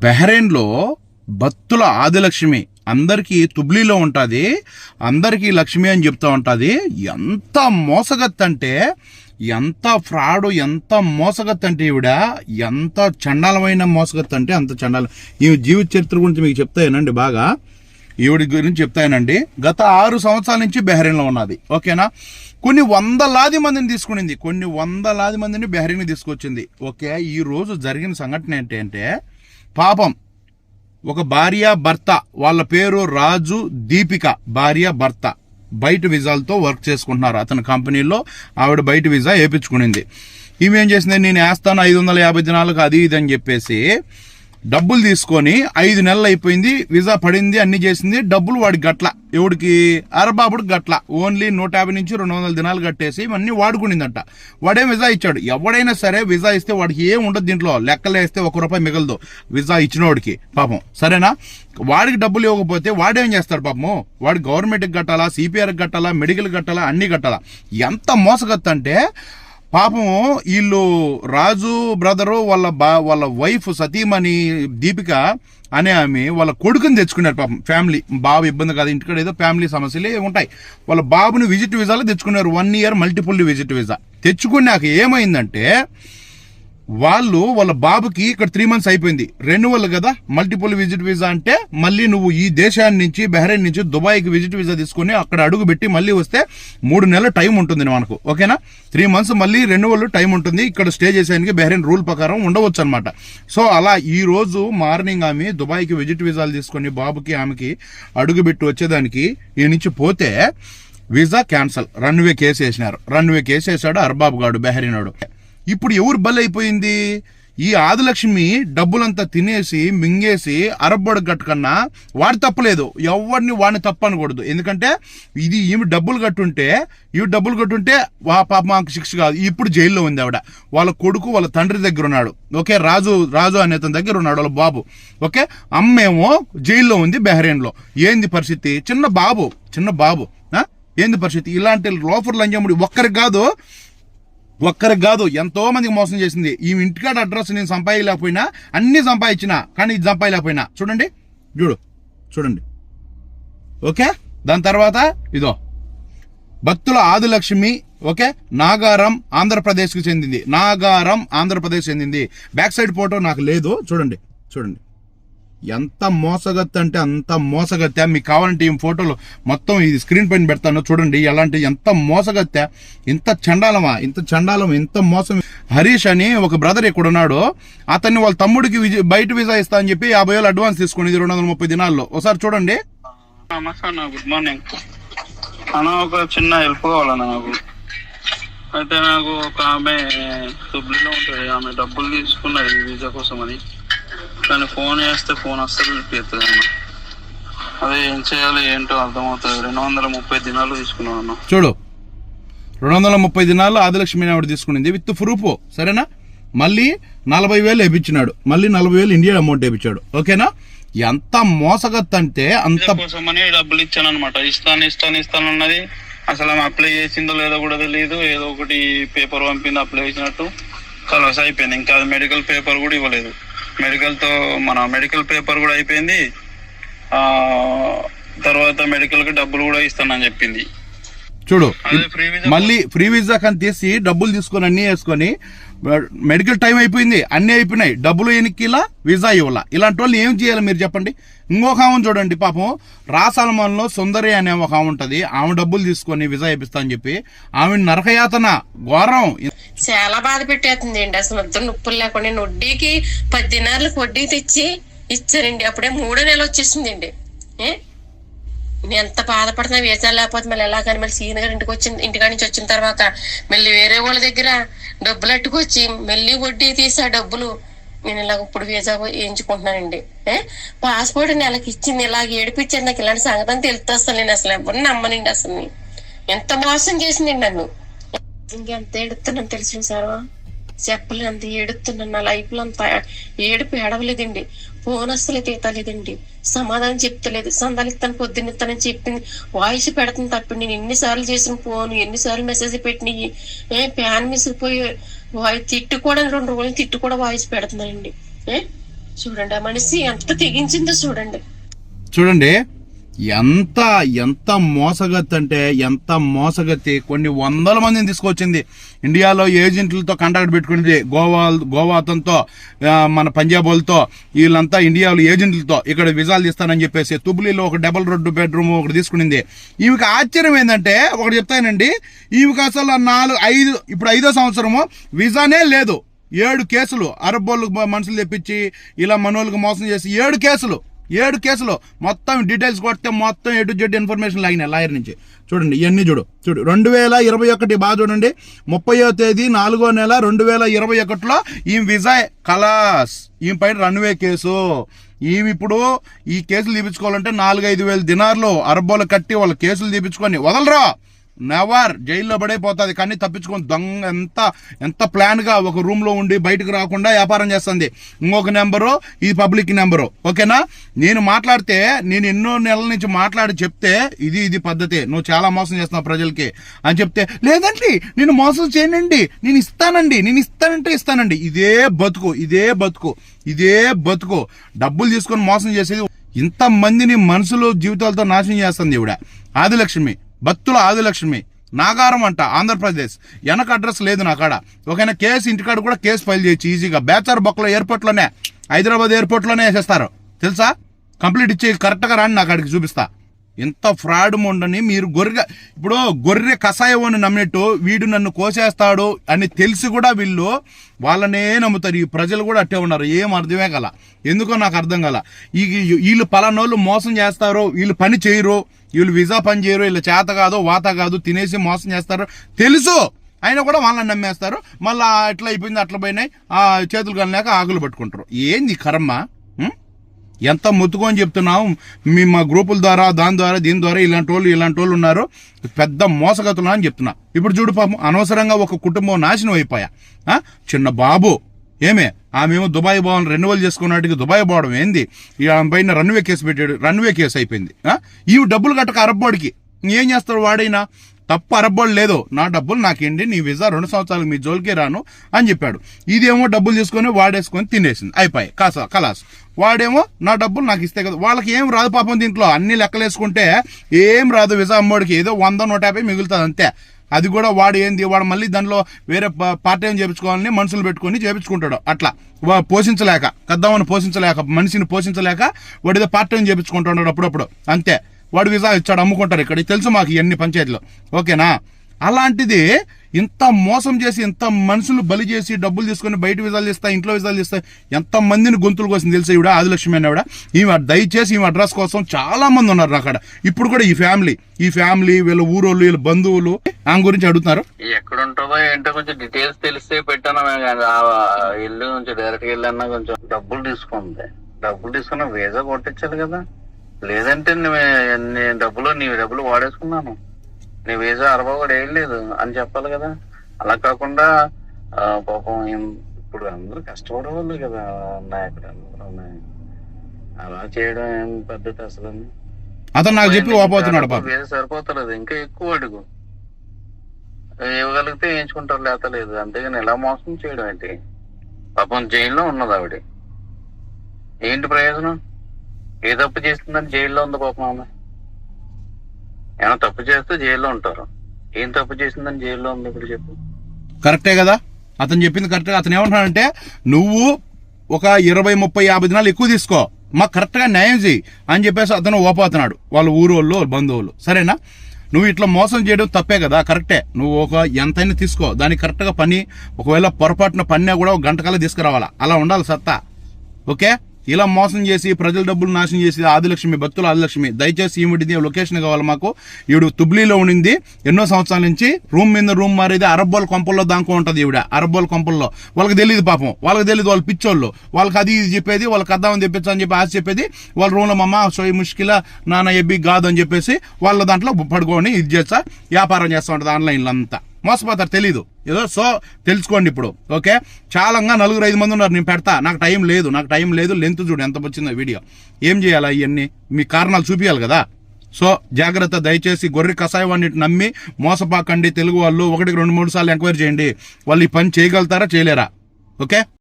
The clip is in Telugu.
బెహ్రెయిన్లో భక్తుల ఆదిలక్ష్మి. అందరికీ తుబ్లీలో ఉంటుంది. అందరికీ లక్ష్మి అని చెప్తూ ఉంటుంది. ఎంత మోసగత్త అంటే ఎంత ఫ్రాడ్ ఎంత మోసగత్ అంటే ఈవిడ ఎంత చండాలమైన మోసగత్తంటే అంత చండాలం. ఈ జీవిత చరిత్ర గురించి మీకు చెప్తాయనండి బాగా. ఈవిడ గురించి చెప్తాయనండి గత ఆరు సంవత్సరాల నుంచి బెహ్రెయిన్లో ఉన్నది. ఓకేనా? కొన్ని వందలాది మందిని తీసుకునింది. కొన్ని వందలాది మందిని బెహ్రెయిన్ తీసుకొచ్చింది. ఓకే ఈరోజు జరిగిన సంఘటన ఏంటంటే పాపం. ఒక భార్య భర్త వాళ్ళ పేరు రాజు దీపిక భార్య భర్త. బయట విజాలతో వర్క్ చేసుకుంటున్నారు అతని కంపెనీలో. ఆవిడ బయట విజా వేయించుకునింది ఈమె ఏం చేసింది? నేను వేస్తాను ఐదు వందల యాభై దినాలకు అది ఇది అని చెప్పేసి డబ్బులు తీసుకొని ఐదు నెలలు అయిపోయింది విజా పడింది అన్ని చేసింది డబ్బులు వాడికి గట్ల. ఎవడికి? అరబాబుడికి గట్ల. ఓన్లీ నూట యాభై నుంచి రెండు వందల దినాలు కట్టేసి ఇవన్నీ వాడుకునిందంట. వాడేం విజా ఇచ్చాడు? ఎవడైనా సరే విజా ఇస్తే వాడికి ఏం ఉండదు దీంట్లో. లెక్కలు వేస్తే ఒక రూపాయి మిగలదు. విజా ఇచ్చినోడికి. పాపం. సరేనా? వాడికి డబ్బులు ఇవ్వకపోతే వాడేం చేస్తాడు పాపము? వాడు గవర్నమెంట్కి కట్టాలా సిపిఆర్కి కట్టాలా మెడికల్ కట్టాలా అన్ని కట్టాలా. ఎంత మోసగత్తంటే అంటే పాపం వీళ్ళు రాజు బ్రదరు వాళ్ళ బా వాళ్ళ వైఫ్ సతీమణి దీపిక అనే ఆమె వాళ్ళ కొడుకుని తెచ్చుకున్నారు పాపం. ఫ్యామిలీ. బాబు ఇబ్బంది కాదు. ఇంటికాడ ఏదో ఫ్యామిలీ సమస్యలే ఉంటాయి. వాళ్ళ బాబుని విజిట్ వీసాలో తెచ్చుకున్నారు. One year multiple visit visa. తెచ్చుకున్నాక ఏమైందంటే వాళ్ళు వాళ్ళ బాబుకి ఇక్కడ త్రీ మంత్స్ అయిపోయింది. రెన్యువల్ కదా మల్టిపుల్ విజిట్ వీసా అంటే మళ్ళీ నువ్వు ఈ దేశాన్ని నుంచి బెహ్రెయిన్ నుంచి దుబాయ్కి విజిట్ వీసా తీసుకుని అక్కడ అడుగు పెట్టి మళ్ళీ వస్తే మూడు నెలల టైం ఉంటుంది మనకు. ఓకేనా త్రీ మంత్స్ మళ్ళీ రెన్యువల్ టైం ఉంటుంది. ఇక్కడ స్టే చేసేందుకు బెహ్రెయిన్ రూల్ ప్రకారం ఉండవచ్చు అనమాట సో అలా ఈ రోజు మార్నింగ్ ఆమె దుబాయ్కి విజిట్ వీసాలు తీసుకొని బాబుకి ఆమెకి అడుగు పెట్టి వచ్చేదానికి ఈ నుంచి పోతే వీసా క్యాన్సల్ రన్వే కేసు వేసినారు రన్వే కేసు వేసాడు అర్బాబు గాడు బెహరీనాడు ఇప్పుడు ఎవరు బలైపోయింది? ఈ ఆదిలక్ష్మి డబ్బులంతా తినేసి మింగేసి అరబ్బడు కట్టుకన్నా వాడు తప్పలేదు. ఎవరిని వాడిని తప్పు అనకూడదు ఎందుకంటే ఇది ఈమె డబ్బులు కట్టుంటే ఈ డబ్బులు కట్టుంటే వా పాప మాకు శిక్ష కాదు. ఇప్పుడు జైల్లో ఉంది ఆవిడ. వాళ్ళ కొడుకు వాళ్ళ తండ్రి దగ్గర ఉన్నాడు. ఓకే? రాజు రాజు అనే అతని దగ్గర ఉన్నాడు వాళ్ళ బాబు. ఓకే? అమ్మేమో జైల్లో ఉంది బెహ్రెయిన్లో. ఏంది పరిస్థితి? చిన్న బాబు చిన్న బాబు. ఏంది పరిస్థితి? ఇలాంటి లోఫర్ లంజముడి ఒక్కరికి కాదు ఒక్కరికి కాదు ఎంతో మందికి మోసం చేసింది. ఈ ఇంటికాడ అడ్రస్ నేను సంపాదించలేకపోయినా అన్ని సంపాదించిన కానీ ఇది సంపాదించలేకపోయినా. చూడండి చూడు చూడండి. ఓకే? దాని తర్వాత ఇదో భక్తుల ఆదిలక్ష్మి ఓకే? నాగారం ఆంధ్రప్రదేశ్కి చెందింది. నాగారం ఆంధ్రప్రదేశ్ చెందింది. బ్యాక్ సైడ్ ఫోటో నాకు లేదు. చూడండి చూడండి. ఎంత మోసగత్త అంటే అంత మోసగత్త. మీకు కావాలంటే ఈ ఫోటోలు మొత్తం ఇది స్క్రీన్ పైన పెడతాను చూడండి ఎలాంటి ఎంత మోసగత్త. ఇంత చండాలమా ఇంత చండాలం ఇంత మోసం. హరీష్ అని ఒక బ్రదర్ ఇక్కడ ఉన్నాడు. అతన్ని వాళ్ళ తమ్ముడికి బయట వీసా ఇస్తా అని చెప్పి యాభై వేలు అడ్వాన్స్ తీసుకుని రెండు వందల ముప్పై దినాల్లో. ఒకసారి చూడండి. Good morning. అన్న ఒక చిన్న హెల్ప్ కావాలన్న నాకు. అయితే నాకు ఒక ఆమె దుబ్లీలో ఉంటుంది. ఆమె డబ్బులు తీసుకున్నది వీసా కోసం అని కానీ ఫోన్ చేస్తే ఫోన్ అస్సలు ఎత్తుంది అన్న అదే ఏం చేయాలి ఏంటో అర్థమవుతుంది. రెండు వందల ముప్పై దినాలు తీసుకున్నాను అన్న. చూడు రెండు వందల ముప్పై దినాల్లో ఆదిలక్ష్మి ఆవిడ తీసుకునింది. విత్ ప్రూఫ్ సరేనా? మళ్ళీ నలభై వేలు వేయించినాడు మళ్ళీ నలభై వేలు ఇండియా అమౌంట్ వేయించాడు ఓకేనా? ఎంత మోసగత్త అంటే అంత వీసా కోసం అని డబ్బులు ఇచ్చాను అనమాట ఇస్తాను ఇస్తాను ఇస్తాను అన్నది అసలు ఆమె అప్లై చేసిందో లేదో కూడా తెలియదు ఏదో ఒకటి పేపర్ పంపింది అప్లై చేసినట్టు. కలవస్ అయిపోయింది. ఇంకా అది మెడికల్ పేపర్ కూడా ఇవ్వలేదు. మెడికల్తో మన మెడికల్ పేపర్ కూడా అయిపోయింది. ఆ తర్వాత మెడికల్కి డబ్బులు కూడా ఇస్తానని చెప్పింది. చూడు మళ్ళీ ఫ్రీ వీసా కానీ తీసి డబ్బులు తీసుకొని అన్ని వేసుకొని మెడికల్ టైం అయిపోయింది అన్ని అయిపోయినాయి. డబ్బులు ఎనికిలా వీసా ఇవ్వాల. ఇలాంటి వాళ్ళు ఏం చేయాలి మీరు చెప్పండి? ఇంకొక ఆమె చూడండి పాపం రాసాలమాన్లో సుందరి అనే ఒక ఆమె ఉంటది. ఆమె డబ్బులు తీసుకొని వీసా ఇప్పిస్తా అని చెప్పి ఆమె నరకయాతన ఘోరం. చాలా బాధ పెట్టేస్తుందండి అసలు వద్దు నొప్పులు లేకుండా వడ్డీకి పది దినాలకు వడ్డీ తెచ్చి ఇచ్చానండి. అప్పుడే మూడో నెల వచ్చేసిందండి. ఏ? నేను ఎంత బాధపడుతున్నా వీసా లేకపోతే మళ్ళీ ఎలా కానీ మళ్ళీ సీన్ గారు ఇంటికి వచ్చిన ఇంటికాడి నుంచి వచ్చిన తర్వాత మళ్ళీ వేరే వాళ్ళ దగ్గర డబ్బులు అట్టుకొచ్చి మళ్ళీ వడ్డీ తీసా డబ్బులు నేను ఇలాగ ఇప్పుడు వీసా వేయించుకుంటున్నానండి. ఏ? పాస్పోర్ట్ నెలకి ఇచ్చింది ఇలాగ ఏడిపించింది నాకు ఇలాంటి సంగతి అని తెలుస్తా అసలు నేను అసలు ఎవరిని నమ్మనండి అసలు ఎంత మోసం చేసిందండి నన్ను. ఇంకెంత ఏడుతున్నాను తెలిసిన సార్? చెప్పలేదు అంత ఏడుతున్నాను నా లైఫ్లో అంత ఏడుపు ఏడవలేదండి. ఫోన్ అస్సలు తీతలేదండి సమాధానం చెప్తలేదు. సందాలు ఇస్తాను పొద్దున్న తనని చెప్పింది. వాయిస్ పెడుతుంది తప్ప నేను ఎన్నిసార్లు చేసిన ఫోన్ ఎన్నిసార్లు మెసేజ్ పెట్టినవి ఏ ప్యాన్ మిసిపోయి వాయిస్ తిట్టు కూడా రెండు రోజులు తిట్టు కూడా వాయిస్ పెడుతున్నానండి. ఏ? చూడండి ఆ మనిషి ఎంత తెగించిందో చూడండి. చూడండి. ఎంత ఎంత మోసగత్తి అంటే ఎంత మోసగత్తి కొన్ని వందల మందిని తీసుకొచ్చింది. ఇండియాలో ఏజెంట్లతో కాంటాక్ట్ పెట్టుకునేది గోవా గోవా అతనితో మన పంజాబ్ వాళ్ళతో వీళ్ళంతా ఇండియాలో ఏజెంట్లతో ఇక్కడ విజాలు తీస్తానని చెప్పేసి తుబ్లీలో ఒక డబల్ రోడ్డు బెడ్రూమ్ ఒకటి తీసుకునింది. ఈమెకి ఆశ్చర్యం ఏంటంటే ఒకటి చెప్తానండి ఈమెకి అసలు నాలుగు ఐదు ఇప్పుడు ఐదో సంవత్సరము విజానే లేదు. ఏడు కేసులు అరబ్బోళ్ళకి మనుషులు తెప్పించి ఇలా మనోళ్ళకి మోసం చేసి ఏడు కేసులు. ఏడు కేసులు. మొత్తం డీటెయిల్స్ కొడితే మొత్తం ఎటు జెడ్ ఇన్ఫర్మేషన్ లాగినాయి లాయర్ నుంచి. చూడండి ఇవన్నీ చూడు. చూడు రెండు వేల ఇరవై ఒకటి బాగా చూడండి. ముప్పయో తేదీ నాలుగో నెల రెండు వేల ఇరవై ఒకటిలో ఈ విజయ్ కలాస్. ఈ పైన రన్వే కేసు. ఈమె ఇప్పుడు ఈ కేసులు తీపించుకోవాలంటే నాలుగు ఐదు వేల దినార్లు అరబ్బోలు కట్టి వాళ్ళ కేసులు తీపించుకొని వదలరా. నెవర్ జైల్లో పడైపోతుంది కానీ తప్పించుకొని దొంగ ఎంత ఎంత ప్లాన్గా ఒక రూమ్లో ఉండి బయటకు రాకుండా వ్యాపారం చేస్తుంది. ఇంకొక నెంబరు ఇది పబ్లిక్ నెంబరు. ఓకేనా? నేను మాట్లాడితే నేను ఎన్నో నెలల నుంచి మాట్లాడి చెప్తే ఇది ఇది పద్ధతి. నువ్వు చాలా మోసం చేస్తున్నావు ప్రజలకి. అని చెప్తే లేదండి నేను మోసం చేయనండి. నేను ఇస్తానండి. నేను ఇస్తానంటే ఇస్తానండి. ఇదే బతుకు ఇదే బతుకు ఇదే బతుకు. డబ్బులు తీసుకొని మోసం చేసేది ఇంత మందిని మనుషులు జీవితాలతో నాశనం చేస్తుంది ఇవిడ ఆదిలక్ష్మి. భక్తుల ఆదిలక్ష్మి. నాగారం అంట ఆంధ్రప్రదేశ్. వెనక అడ్రస్ లేదు నాకాడ ఒకైనా కేసు ఇంటికాడ కూడా కేసు ఫైల్ చేయొచ్చు ఈజీగా. బేచార్ బొక్కల ఎయిర్పోర్ట్లోనే హైదరాబాద్ ఎయిర్పోర్ట్లోనే వేసేస్తారు. తెలుసా? కంప్లీట్ ఇచ్చి కరెక్ట్గా రాండి నాకు అక్కడికి చూపిస్తా. ఇంత ఫ్రాడ్ ఉండని మీరు గొర్రె ఇప్పుడు గొర్రె కషాయం అని నమ్మినట్టు వీడు నన్ను కోసేస్తాడు అని తెలిసి కూడా వీళ్ళు వాళ్ళనే నమ్ముతారు. ఈ ప్రజలు కూడా అట్టే ఉన్నారు. ఏం అర్థమే కల. ఎందుకో నాకు అర్థం కల. ఈ- వీళ్ళు పలానోళ్ళు మోసం చేస్తారు వీళ్ళు పని చేయరు. వీళ్ళు విజా పని చేయరు వీళ్ళు చేత కాదు వాత కాదు తినేసి మోసం చేస్తారు. తెలుసు. అయినా కూడా వాళ్ళని నమ్మేస్తారు. మళ్ళీ ఎట్లా అయిపోయింది అట్లా పోయినాయి. ఆ చేతులు కలినాక ఆకులు పట్టుకుంటారు. ఏంది కర్మ? ఎంత ముత్తుకొని చెప్తున్నాం మీ మా గ్రూపుల ద్వారా దాని ద్వారా దీని ద్వారా ఇలాంటి వాళ్ళు ఇలాంటి వాళ్ళు ఉన్నారు. పెద్ద మోసగతులు అని చెప్తున్నా. ఇప్పుడు చూడు పాపం అనవసరంగా ఒక కుటుంబం నాశనం అయిపోయా. చిన్న బాబు. ఏమే? ఆమెమో దుబాయ్ భవన్ రెన్యువల్ చేసుకున్నట్టుగా దుబాయ్ పోవడం ఏంది? ఆమె పైన రన్వే కేసు పెట్టాడు. రన్వే కేసు అయిపోయింది. ఈ ఇవి డబ్బులు కట్టక అరబ్బోడికి. ఏం చేస్తాడు వాడైనా? తప్పు అరబ్బోడు లేదు. నా డబ్బులు నాకేంటి? నీ విజా రెండు సంవత్సరాలు మీ జోలికే రాను అని చెప్పాడు. ఇదేమో డబ్బులు తీసుకొని వాడేసుకొని తినేసింది. అయిపోయి కాస కలాస్. వాడేమో నా డబ్బులు నాకు ఇస్తే కదా. వాళ్ళకి ఏం రాదు పాపం దీంట్లో? అన్ని లెక్కలేసుకుంటే ఏం రాదు విజా అమ్మోడికి. ఏదో వంద నూట యాభై మిగులుతుంది అంతే. అది కూడా వాడు ఏంది? వాడు మళ్ళీ దానిలో వేరే ప- పార్ట్ టైం చేపించుకోవాలని మనుషులు పెట్టుకొని చేపించుకుంటాడు. అట్లా. వా- పోషించలేక. కద్దామని పోషించలేక మనిషిని పోషించలేక వాడిదో ఏదో పార్ట్ టైం అప్పుడప్పుడు. అంతే. వాడు విజా ఇచ్చాడు అమ్ముకుంటారు ఇక్కడ. తెలుసు మాకు ఇవన్నీ పంచాయతీలో. ఓకేనా? అలాంటిది ఇంత మోసం చేసి ఇంత మనుషులు బలి చేసి డబ్బులు తీసుకొని బయట విజాలు ఇస్తా ఇంట్లో విజాలు ఇస్తా ఎంత మందిని గొంతులు కోసం తెలుసా ఇవిడ ఆదిలక్ష్మి అనేవిడ ఈమె దయచేసి ఈమె అడ్రస్ కోసం చాలా మంది ఉన్నారు అక్కడ. ఇప్పుడు కూడా ఈ ఫ్యామిలీ ఈ ఫ్యామిలీ వీళ్ళ ఊరోళ్ళు వీళ్ళ బంధువులు ఆమె గురించి అడుగుతున్నారు. ఎక్కడ ఉంటుందో ఏంటో కొంచెం డీటెయిల్స్ తెలిస్తే పెట్టాను ఇల్లు కొంచెం డైరెక్ట్గా వెళ్ళన్నా కొంచెం డబ్బులు తీసుకుంది. డబ్బులు తీసుకున్న వీసా కొట్టించాలి కదా. లేదంటే నేను డబ్బులు నీ డబ్బులు వాడేసుకున్నాను. నీ వీసా అరవై కూడా ఏం లేదు అని చెప్పాలి కదా. అలా కాకుండా పాపం ఏం- ఇప్పుడు అందరూ కష్టపడే వాళ్ళు కదా నాయకుడు అందరూ. అలా చేయడం ఏం పద్ధతి అసలు? అతను నాకు చెప్పి ఓపోతున్నాడు పాప. వీసా సరిపోతలేదు. ఇంకా ఎక్కువ అడుగు. ఇవ్వగలిగితే వేయించుకుంటారు లేత లేదు అంతేగాని ఎలా మోసం చేయడం ఏంటి? పాపం జైల్లో ఉన్నది ఆవిడ. ఏంటి ప్రయోజనం? ఏ తప్పు చేస్తుందని జైల్లో ఉంది పాపం ఆమె. ఏమైనా తప్పు చేస్తే జైల్లో ఉంటారు. ఏం తప్పు చేసిందని జైల్లో ఉంది ఇప్పుడు చెప్పు. కరెక్టే కదా? అతను చెప్పింది కరెక్ట్గా అతను ఏమంటున్నాడంటే నువ్వు ఒక ఇరవై ముప్పై యాభై దినాలు ఎక్కువ తీసుకో. మాకు కరెక్ట్గా న్యాయం చేయి అని చెప్పేసి అతను ఓపోతున్నాడు. వాళ్ళ ఊరు వాళ్ళ బంధువులు. సరేనా? నువ్వు ఇట్లా మోసం చేయడం తప్పే కదా? కరెక్టే. నువ్వు ఒక ఎంతైనా తీసుకో. దానికి కరెక్ట్గా పని ఒకవేళ పొరపాటున పన్నా కూడా ఒక గంట కల్లా తీసుకురావాలా? అలా ఉండాలి సత్తా. ఓకే? ఇలా మోసం చేసి ప్రజల డబ్బులు నాశనం చేసి ఆదిలక్ష్మి భక్తులు ఆదిలక్ష్మి దయచేసి ఈవిడిది లొకేషన్ కావాలి మాకు. ఈవిడ తుబ్లీలో ఉండింది. ఎన్నో సంవత్సరాల నుంచి రూమ్ మీద రూమ్ మారేది అరబ్బోల కొంపల్లో దాంకో ఉంటుంది ఈవిడ. అరబ్బోల కొంపల్లో. వాళ్ళకి తెలియదు పాపం. వాళ్ళకి తెలియదు వాళ్ళు పిచ్చోళ్ళు. వాళ్ళకి అది ఇది చెప్పేది వాళ్ళకి అద్దామని తెప్పించు అని చెప్పి ఆశ చెప్పేది. వాళ్ళ రూమ్లో మమ్మ సో ఈ ముష్కిల నాన్న ఎబ్బి కాదు అని చెప్పేసి వాళ్ళ దాంట్లో పడుకొని ఇది చేస్తా వ్యాపారం చేస్తా ఉంటుంది ఆన్లైన్లో అంతా. మోసపోతారు తెలీదు. ఏదో సో తెలుసుకోండి ఇప్పుడు ఓకే? చాలంగా నలుగురు ఐదు మంది ఉన్నారు నేను పెడతా. నాకు టైం లేదు నాకు టైం లేదు లెంత్ చూడు ఎంత వచ్చిందో వీడియో. ఏం చేయాలా ఇవన్నీ? మీ కారణాలు చూపించాలి కదా? సో జాగ్రత్త దయచేసి గొర్రె కషాయం అన్నిటి నమ్మి మోసపాకండి తెలుగు వాళ్ళు ఒకటికి రెండు మూడు సార్లు ఎంక్వైరీ చేయండి. వాళ్ళు ఈ పని చేయగలుగుతారా చేయలేరా? ఓకే?